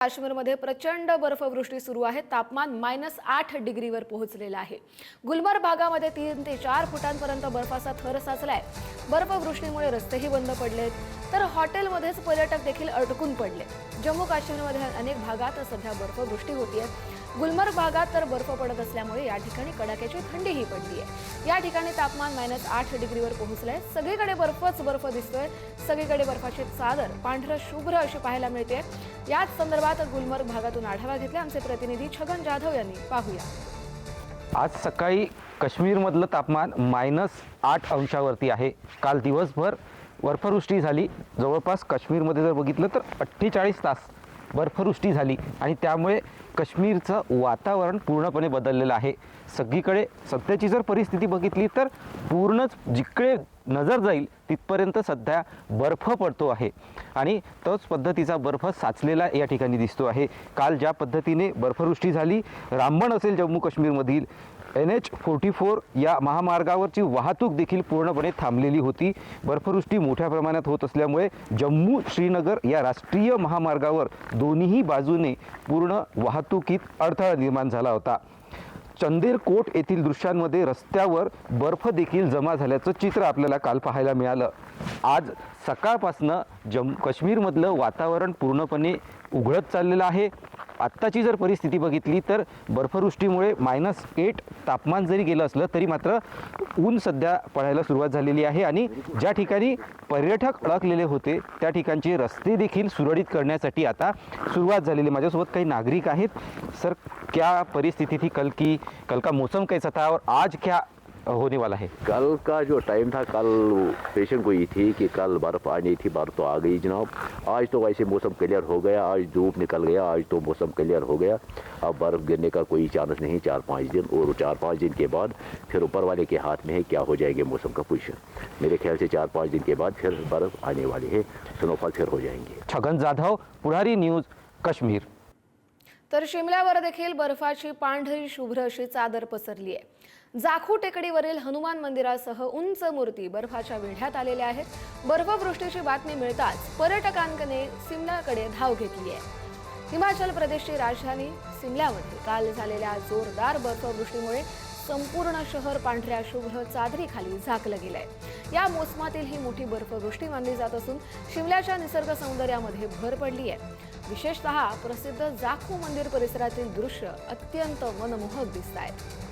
काश्मीरमध्ये प्रचंड बर्फवृष्टी सुरू आहे. तापमान मायनस आठ डिग्रीवर पोहोचलेलं आहे. गुलमर्ग भागामध्ये तीन ते चार फुटांपर्यंत बर्फाचा थर साचलाय. बर्फवृष्टीमुळे रस्तेही बंद पडलेत. तर हॉटेलमध्येच पर्यटक देखील अडकून पडले जम्मू काश्मीरमध्ये अनेक भागात सध्या बर्फवृष्टी होतीये. गुलमर्ग भागात तर बर्फ पडत असल्यामुळे या ठिकाणी कडाक्याची थंडीही पडली आहे. या ठिकाणी तापमान मायनस आठ डिग्रीवर पोहोचलंय. सगळीकडे बर्फच बर्फ दिसतोय. सगळीकडे बर्फाची चादर पांढरं शुभ्र अशी पाहायला मिळते. याच संदर्भात गुलमर्ग भागातून आढावा घेतला आमचे प्रतिनिधी छगन जाधव यांनी. पाहूया. आज सकाळी काश्मीरमधलं तापमान मायनस आठ अंशावरती आहे. काल दिवसभर बर्फवृष्टी झाली. जवळपास काश्मीरमध्ये जर बघितलं तर अठ्ठेचाळीस तास बर्फवृष्टी झाली आणि त्यामुळे काश्मीरचं वातावरण पूर्णपणे बदललेलं आहे. सगळीकडे सध्याची जर परिस्थिती बघितली तर पूर्णच जिकडे नजर जाईल तिथपर्यंत सध्या बर्फ पडतो आहे. आणि तोच पद्धतीचा बर्फ साचलेला या ठिकाणी दिसतो आहे. काल ज्या पद्धतीने बर्फवृष्टी झाली रामबण असेल जम्मू काश्मीरमधील एन एच फोर्टी फोर या महामार्गावरची वाहतूक देखील पूर्णपणे थांबलेली होती. बर्फवृष्टी मोठ्या प्रमाणात होत असल्यामुळे जम्मू श्रीनगर या राष्ट्रीय महामार्गावर दोन्ही बाजूने पूर्ण वाहतुकीत अडथळा निर्माण झाला होता. चंदेरकोट येथील दृश्यांमध्ये रस्त्यावर बर्फ देखील जमा झाल्याचं चित्र आपल्याला काल पाहायला मिळालं. आज सकाळपासनं जम्मू काश्मीरमधलं वातावरण पूर्णपणे उघडत चाललेलं आहे. आत्ताची जर परिस्थिती बघितली तर बर्फवृष्टीमुळे मायनस एट तापमान जरी गेलं असलं तरी मात्र ऊन सध्या पडायला सुरुवात झालेली आहे. आणि ज्या ठिकाणी पर्यटक अडकलेले होते त्या ठिकाणचे रस्ते देखील सुरळीत करण्यासाठी आता सुरुवात झालेली. माझ्यासोबत काही नागरिक आहेत. सर क्या परिस्थिती थी? कल की कल का मौसम कैसा था? और आज क्या होने वाला है। कल का जो टाइम था कल पेशेंट को ये थी कि कल बर्फ़ आनी थी बर्फ़ तो आ गई जनाब। आज तो वैसे मौसम क्लियर हो गया आज धूप निकल गया आज तो मौसम क्लियर हो गया। अब बर्फ़ गिरने का कोई चांस नहीं चार पाँच दिन और चार पाँच दिन के बाद फिर ऊपर वाले के हाथ में है क्या हो जाएँगे मौसम का पोजिशन मेरे ख्याल से चार पाँच दिन के बाद फिर बर्फ़ आने वाली है स्नोफॉल फिर हो जाएँगे। छगन जाधव पुढारी न्यूज़ काश्मीर। तर शिमल्यावर देखील बर्फाची पांढरी शुभ्र अशी चादर पसरली आहे. जाखू टेकडीवरील हनुमान मंदिरासह उंच मूर्ती बर्फाच्या वेढ्यात आलेल्या आहेत. बर्फवृष्टीची बातमी मिळताच पर्यटकांकडे सिमल्याकडे धाव घेतली आहे. हिमाचल प्रदेशची राजधानी सिमल्यामध्ये काल झालेल्या जोरदार बर्फवृष्टीमुळे संपूर्ण शहर पांढऱ्या शुभ्र चादरीखाली झाकलं गेलंय. या मोसमातील ही मोठी बर्फवृष्टी मानली जात असून शिमल्याच्या निसर्ग सौंदर्यामध्ये भर पडली आहे. विशेषतः प्रसिद्ध जाखू मंदिर परिसरातील दृश्य अत्यंत मनमोहक दिसत आहेत